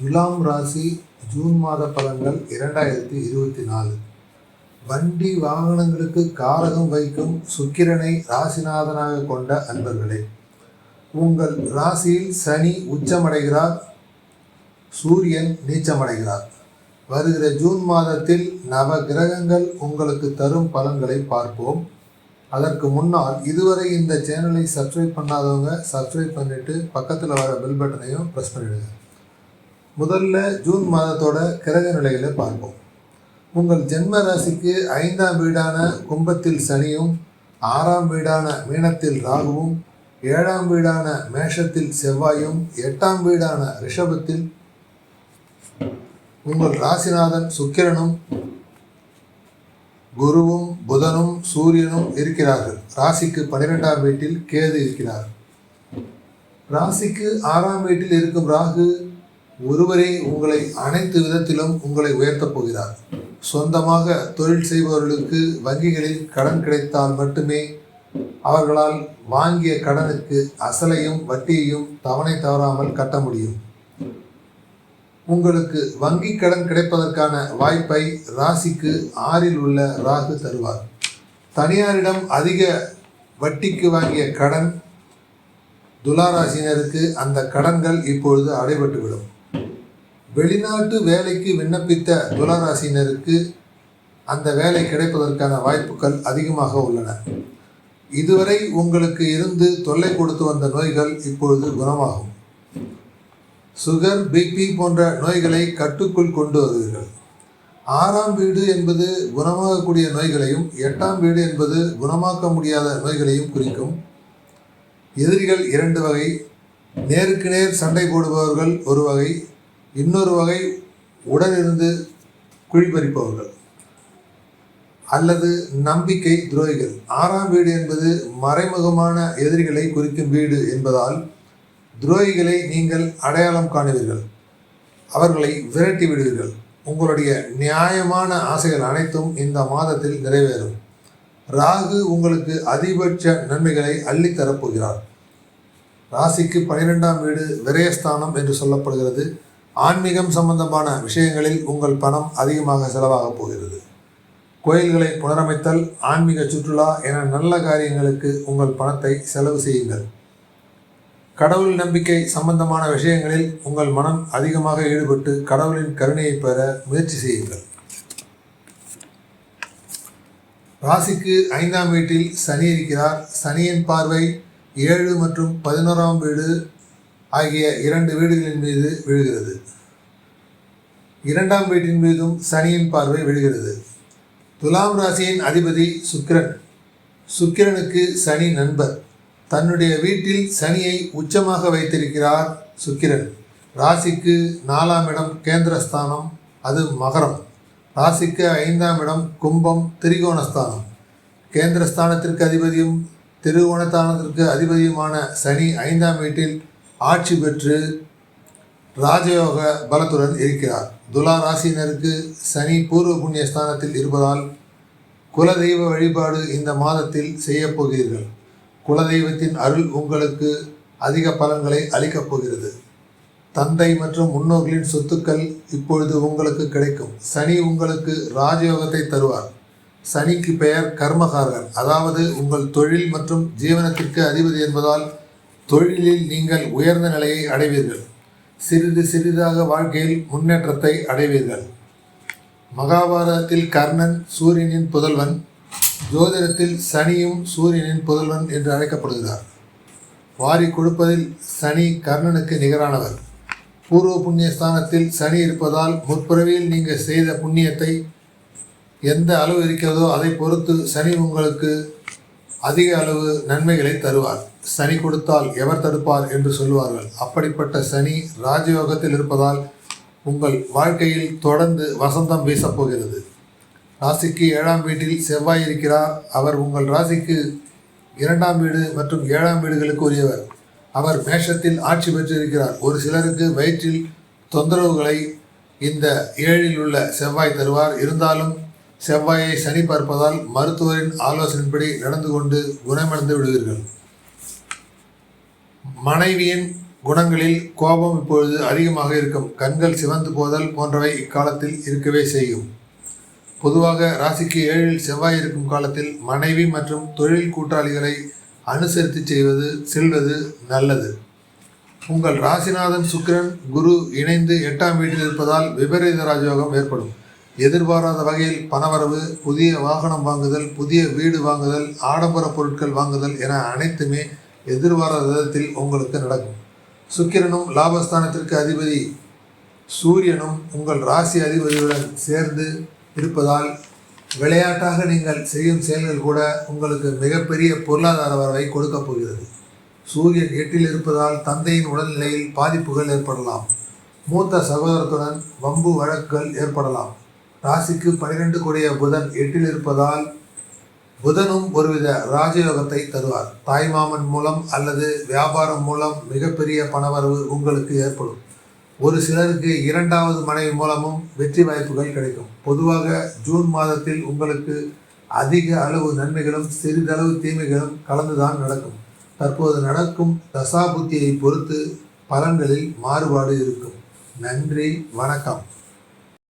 துலாம் ராசி ஜூன் மாத பலன்கள் இரண்டாயிரத்தி இருபத்தி நாலு. வண்டி வாகனங்களுக்கு காரகம் வைக்கும் சுக்கிரனை ராசிநாதனாக கொண்ட அன்பர்களே உங்கள் ராசியில் சனி உச்சமடைகிறார் சூரியன் நீச்சமடைகிறார். வருகிற ஜூன் மாதத்தில் நவ கிரகங்கள் உங்களுக்கு தரும் பலன்களை பார்ப்போம். அதற்கு முன்னால் இதுவரை இந்த சேனலை சப்ஸ்கிரைப் பண்ணாதவங்க சப்ஸ்கிரைப் பண்ணிவிட்டு பக்கத்தில் வர பெல் பட்டனையும் ப்ரெஸ் பண்ணிவிடுங்க முதல்ல ஜூன் மாதத்தோட கிரக நிலைகளை பார்ப்போம். உங்கள் ஜென்ம ராசிக்கு ஐந்தாம் வீடான கும்பத்தில் சனியும் ஆறாம் வீடான மீனத்தில் ராகுவும் ஏழாம் வீடான மேஷத்தில் செவ்வாயும் எட்டாம் வீடான ரிஷபத்தில் உங்கள் ராசிநாதன் சுக்கிரனும் குருவும் புதனும் சூரியனும் இருக்கிறார்கள். ராசிக்கு பன்னிரெண்டாம் வீட்டில் கேது இருக்கிறார். ராசிக்கு ஆறாம் வீட்டில் இருக்கும் ராகு ஒருவரே உங்களை அனைத்து விதத்திலும் உங்களை உயர்த்தப் போகிறார். சொந்தமாக தொழில் செய்பவர்களுக்கு வங்கிகளில் கடன் கிடைத்தால் மட்டுமே அவர்களால் வாங்கிய கடனுக்கு அசலையும் வட்டியையும் தவணை தவறாமல் கட்ட முடியும். உங்களுக்கு வங்கி கடன் கிடைப்பதற்கான வாய்ப்பை ராசிக்கு ஆறில் உள்ள ராகு தருவார். தனியாரிடம் அதிக வட்டிக்கு வாங்கிய கடன் துளாராசினருக்கு அந்த கடன்கள் இப்பொழுது அடைபட்டுவிடும். வெளிநாட்டு வேலைக்கு விண்ணப்பித்த துளாராசினருக்கு அந்த வேலை கிடைப்பதற்கான வாய்ப்புகள் அதிகமாக உள்ளன. இதுவரை உங்களுக்கு இருந்து தொல்லை கொடுத்து வந்த நோய்கள் இப்பொழுது குணமாகும். சுகர் பிபி போன்ற நோய்களை கட்டுக்குள் கொண்டு வருவீர்கள். ஆறாம் வீடு என்பது குணமாகக்கூடிய நோய்களையும் எட்டாம் வீடு என்பது குணமாக்க முடியாத நோய்களையும் குறிக்கும். எதிரிகள் இரண்டு வகை நேருக்கு நேர் சண்டை போடுபவர்கள் ஒரு வகை இன்னொரு வகை உடனிருந்து குழிபறிப்பவர்கள் அல்லது நம்பிக்கை துரோகிகள். ஆறாம் வீடு என்பது மறைமுகமான எதிரிகளை குறிக்கும் வீடு என்பதால் துரோகிகளை நீங்கள் அடையாளம் காணுவீர்கள். அவர்களை விரட்டி விடுவீர்கள். உங்களுடைய நியாயமான ஆசைகள் அனைத்தும் இந்த மாதத்தில் நிறைவேறும். ராகு உங்களுக்கு அதிகபட்ச நன்மைகளை அள்ளித்தரப்போகிறார் ராசிக்கு பனிரெண்டாம் வீடு விரயஸ்தானம் என்று சொல்லப்படுகிறது. ஆன்மீகம் சம்பந்தமான விஷயங்களில் உங்கள் பணம் அதிகமாக செலவாகப் போகிறது. கோயில்களை புனரமைத்தல் ஆன்மீக சுற்றுலா என நல்ல காரியங்களுக்கு உங்கள் பணத்தை செலவு செய்யுங்கள். கடவுள் நம்பிக்கை சம்பந்தமான விஷயங்களில் உங்கள் மனம் அதிகமாக ஈடுபட்டு கடவுளின் கருணையை பெற முயற்சி செய்யுங்கள். ராசிக்கு ஐந்தாம் வீட்டில் சனி இருக்கிறார். சனியின் பார்வை ஏழு மற்றும் பதினோராம் வீடு ஆகிய இரண்டு வீடுகளின் மீது விழுகிறது. இரண்டாம் வீட்டின் மீதும் சனியின் பார்வை விழுகிறது. துலாம் ராசியின் அதிபதி சுக்கிரன். சுக்கிரனுக்கு சனி நண்பர். தன்னுடைய வீட்டில் சனியை உச்சமாக வைத்திருக்கிறார் சுக்கிரன். ராசிக்கு நாலாம் இடம் கேந்திரஸ்தானம் அது மகரம். ராசிக்கு ஐந்தாம் இடம் கும்பம் திரிகோணஸ்தானம். கேந்திரஸ்தானத்திற்கு அதிபதியும் திருகோணஸ்தானத்திற்கு அதிபதியுமான சனி ஐந்தாம் வீட்டில் ஆட்சி பெற்று ராஜயோக பலத்துடன் இருக்கிறார். துலா ராசியினருக்கு சனி பூர்வ புண்ணிய ஸ்தானத்தில் இருப்பதால் குலதெய்வ வழிபாடு இந்த மாதத்தில் செய்யப் போகிறீர்கள். குலதெய்வத்தின் அருள் உங்களுக்கு அதிக பலன்களை அளிக்கப் போகிறது. தந்தை மற்றும் முன்னோர்களின் சொத்துக்கள் இப்பொழுது உங்களுக்கு கிடைக்கும். சனி உங்களுக்கு ராஜயோகத்தை தருவார். சனிக்கு பெயர் கர்மகாரகன். அதாவது உங்கள் தொழில் மற்றும் ஜீவனத்திற்கு அதிபதி என்பதால் தொழிலில் நீங்கள் உயர்ந்த நிலையை அடைவீர்கள். சிறிது சிறிதாக வாழ்க்கையில் முன்னேற்றத்தை அடைவீர்கள். மகாபாரதத்தில் கர்ணன் சூரியனின் புதல்வன் ஜோதிடத்தில் சனியும் சூரியனின் புதல்வன் என்று அழைக்கப்படுகிறார். வாரி கொடுப்பதில் சனி கர்ணனுக்கு நிகரானவர். பூர்வ புண்ணிய ஸ்தானத்தில் சனி இருப்பதால் முற்பிறவியில் நீங்கள் செய்த புண்ணியத்தை எந்த அளவு இருக்கிறதோ அதை பொறுத்து சனி உங்களுக்கு அதிக அளவு நன்மைகளை தருவார். சனி கொடுத்தால் எவர் தடுப்பார் என்று சொல்லுவார்கள். அப்படிப்பட்ட சனி ராஜயோகத்தில் இருப்பதால் உங்கள் வாழ்க்கையில் தொடர்ந்து வசந்தம் வீசப் போகிறது. ராசிக்கு ஏழாம் வீட்டில் செவ்வாய் இருக்கிறார். அவர் உங்கள் ராசிக்கு இரண்டாம் வீடு மற்றும் ஏழாம் வீடுகளுக்கு உரியவர் அவர் மேஷத்தில் ஆட்சி பெற்றிருக்கிறார். ஒரு சிலருக்கு வயிற்றில் தொந்தரவுகளை இந்த ஏழில் உள்ள செவ்வாய் தருவார். இருந்தாலும் செவ்வாயை சனி பார்ப்பதால் மருத்துவரின் ஆலோசனைப்படி நடந்து கொண்டு குணமடைந்து விடுவீர்கள். மனைவியின் குணங்களில் கோபம் இப்பொழுது அதிகமாக இருக்கும். கண்கள் சிவந்து போதல் போன்றவை இக்காலத்தில் இருக்கவே செய்யும். பொதுவாக ராசிக்கு ஏழில் செவ்வாய் இருக்கும் காலத்தில் மனைவி மற்றும் தொழில் கூட்டாளிகளை அனுசரித்து செய்வது செல்வது நல்லது. உங்கள் ராசிநாதன் சுக்கிரன் குரு இணைந்து எட்டாம் வீட்டில் இருப்பதால் விபரீத ராஜயோகம் ஏற்படும். எதிர்பாராத வகையில் பணவரவு புதிய வாகனம் வாங்குதல் புதிய வீடு வாங்குதல் ஆடம்பர பொருட்கள் வாங்குதல் என அனைத்துமே எதிர்பாராத விதத்தில் உங்களுக்கு நடக்கும். சுக்கிரனும் லாபஸ்தானத்திற்கு அதிபதி சூரியனும் உங்கள் ராசி அதிபதியுடன் சேர்ந்து இருப்பதால் விளையாட்டாக நீங்கள் செய்யும் செயல்கள் கூட உங்களுக்கு மிகப்பெரிய பொருளாதார வரவை கொடுக்கப் போகிறது. சூரியன் எட்டில் இருப்பதால் தந்தையின் உடல்நிலையில் பாதிப்புகள் ஏற்படலாம். மூத்த சகோதரத்துடன் வம்பு வழக்குகள் ஏற்படலாம். ராசிக்கு பனிரெண்டு கூடிய புதன் எட்டில் இருப்பதால் புதனும் ஒருவித ராஜயோகத்தை தருவார். தாய்மாமன் மூலம் அல்லது வியாபாரம் மூலம் மிகப்பெரிய பணவரவு உங்களுக்கு ஏற்படும். ஒரு சிலருக்கு இரண்டாவது மனைவி மூலமும் வெற்றி வாய்ப்புகள் கிடைக்கும். பொதுவாக ஜூன் மாதத்தில் உங்களுக்கு அதிக அளவு நன்மைகளும் சிறிதளவு தீமைகளும் கலந்துதான் நடக்கும். தற்போது நடக்கும் தசாபுத்தியை பொறுத்து பலன்களில் மாறுபாடு இருக்கும். நன்றி வணக்கம்.